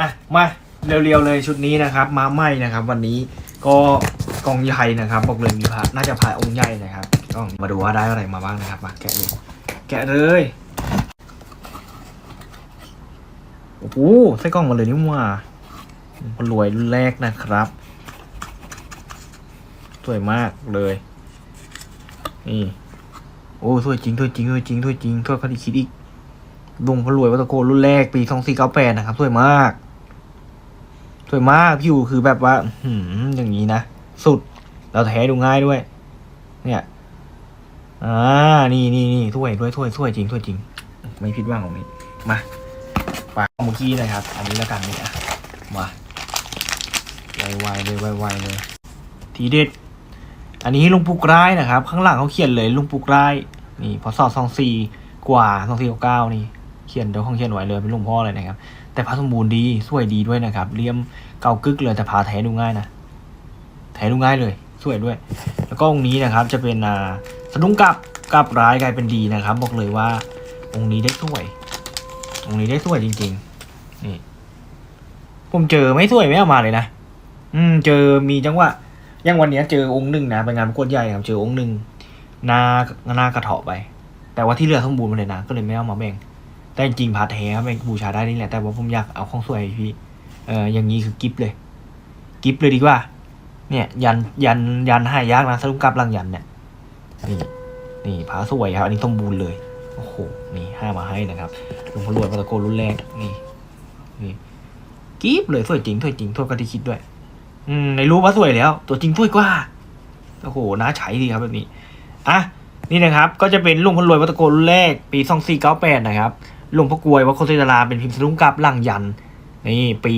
อะมาเร็วๆเลยชุดนี้นะครับมาไหมนะครับ วันนี้ก็กองใหญ่นะครับบอกเลยมีพระน่าจะพระองค์ใหญ่นะครับก็มาดูว่าได้อะไรมาบ้างนะครับมาแกะเลยแกะเลยโอ้โหใส่กล่องมาเลยนี่หว่าคนรวยรุ่นแรกนะครับ สวยมากเลยนี่โอ้สวยจริงสวยจริงสวยจริงสวยจริงสวยเขาที่คิดอีกลุงพลรวยวัตโกรุ่นแรกปีสองสี่เก้าแปดนะครับสวยมาก วยมากผิวคือแบบว่า หืมอย่างนี้นะ สุดแล้วแท้ดูง่ายด้วย เนี่ย อ่า นี่นี่นี่ถ้วยถ้วยถ้วยถ้วยจริงถ้วยจริง ไม่ผิดหว่างของนี้ มาปากเมื่อกี้นะครับ อันนี้แล้วกันนี่อะ มาไวๆเลยไวๆเลยทีเด็ด อันนี้ลุงปุกร้ายนะครับ ข้างหลังเขาเขียนเลยลุงปุกร้าย นี่พอสอดสองสี่กว่าสองสี่เก้านี่ เขียนเดี๋ยวของเขียนไว้เลยเป็นหลุงพ่อเลยนะครับ แต่พระสมบูรณ์ดีสวยดีด้วยนะครับเลี่ยมเก่ากึกเลยแต่พาแท้ดูง่ายนะแท้ดูง่ายเลยสวยด้วย แล้วก็องค์นี้นะครับจะเป็นอ่าสะดุ้งกลับกลับร้ายกลายเป็นดีนะครับ บอกเลยว่าองค์นี้ได้สวย องค์นี้ได้สวยจริง ๆ นี่ผมเจอไม่สวยไม่เอามาเลยนะอืม เจอมีจังหวะอยังวันเนี้ยเจอองค์หนึ่งนะเป็นงานประกวดใหญ่ครับเจอองค์หนึ่งหน้าหน้ากระเถาะไป แต่ว่าที่เหลือสมบูรณ์มดเลยนะก็เลยไม่เอามาแบ่ง แต่จริงพาแท้ครับแม่งบูชาได้นี่แหละแต่ว่าผมอยากเอาของสวยพี่ เอออย่างนี้คือกิฟเลย กิฟเลยดีกว่า เนี่ย ยันยันยันหายากนะสรุปกลับลังยันเนี่ยนี่นี่พาสวยครับอันนี้สมบูรณ์เลยโอ้โหนี่ห้ามาให้นะครับลวงพ่อรวยมาตะโกนรุ่นแรกนี่นี่กิฟเลยสวยจริงสวยจริงทั่วกันที่คิดด้วย อืมในรู้ว่าสวยแล้ว ตัวจริงสวยกว่าโอ้โหน่าใช้ดีครับแบบนี้อะนี่นะครับ ก็จะเป็นลุงพลรวยวัตโกรุ่นแรกปี2498นะครับ หลวงพ่อกลวยวัดโคศิตราเป็นพิมพ์สลุงกับลังยัน นี่ปี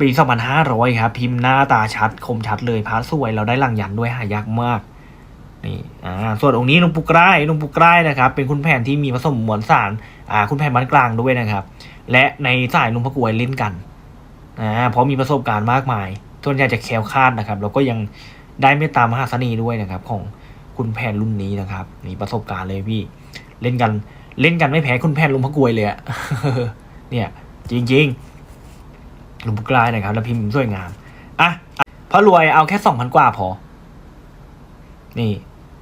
ปี2500ครับ พิมพ์หน้าตาชัดคมชัดเลยพระสวยเราได้ลังยันด้วยหายากมากนี่อ่าส่วนองค์นี้หลวงปู่กล้ายหลวงปู่กล้ายนะครับ เป็นคุณแผนที่มีผสมมวลสารอ่าคุณแผนบ้านกลางด้วยนะครับ และในสายหลวงพ่อกลวยเล่นกันอ่าเพราะมีประสบการณ์มากมาย ส่วนใหญ่จะแคล้วคาดนะครับ แล้วก็ยังได้เมตตามหาเสน่ด้วยนะครับ ของคุณแผนรุ่นนี้นะครับนี่ประสบการณ์เลยพี่ เล่นกัน เล่นกันไม่แพ้คุณแพทย์ลุงพะกวยเลยอะเนี่ย จริงๆลุงพะกลายนะครับ แล้วพิมพ์สวยงามอะพระรวยเอาแค่สองพันกว่าพอ นี่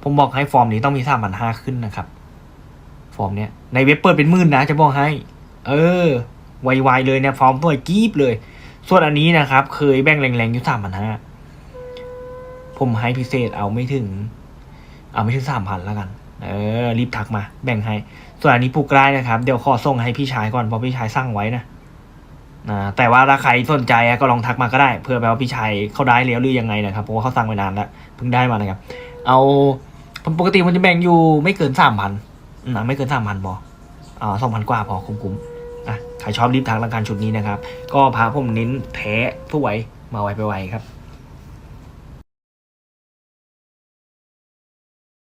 ผมบอกให้ฟอร์มนี้ต้องมีสามพันห้าขึ้นนะครับ ฟอร์มเนี้ยในเว็บเปิดเป็นหมื่นนะจะบอกให้ เออไวๆเลยเนี่ยฟอร์มสวยกีบเลย ส่วนอันนี้นะครับ เคยแบ่งแรงๆอยู่สามพันห้าผมให้พิเศษเอาไม่ถึง เอาไม่ถึงสามพันแล้วกัน เออรีบทักมา แบ่งให้ ส่วนอันนี้ปลูกได้นะครับ เดี๋ยวขอส่งให้พี่ชายก่อนเพราะพี่ชายสั่งไว้นะนะแต่ว่าถ้าใครสนใจก็ลองทักมาก็ได้เพื่อแปลว่าพี่ชายเขาได้แล้วหรือยังไงนะครับเพราะว่าเขาสั่งไว้นานแล้วเพิ่งได้มานะครับ เอาปกติมันจะแบ่งอยู่ไม่เกินสามพันนะไม่เกินสามพันพออ่าสองพันกว่าพอคุ้มๆอะใครชอบรีบทักรายการชุดนี้นะครับ ก็พาผมเน้นแท้ผู้ไวมาไวไปไวครับ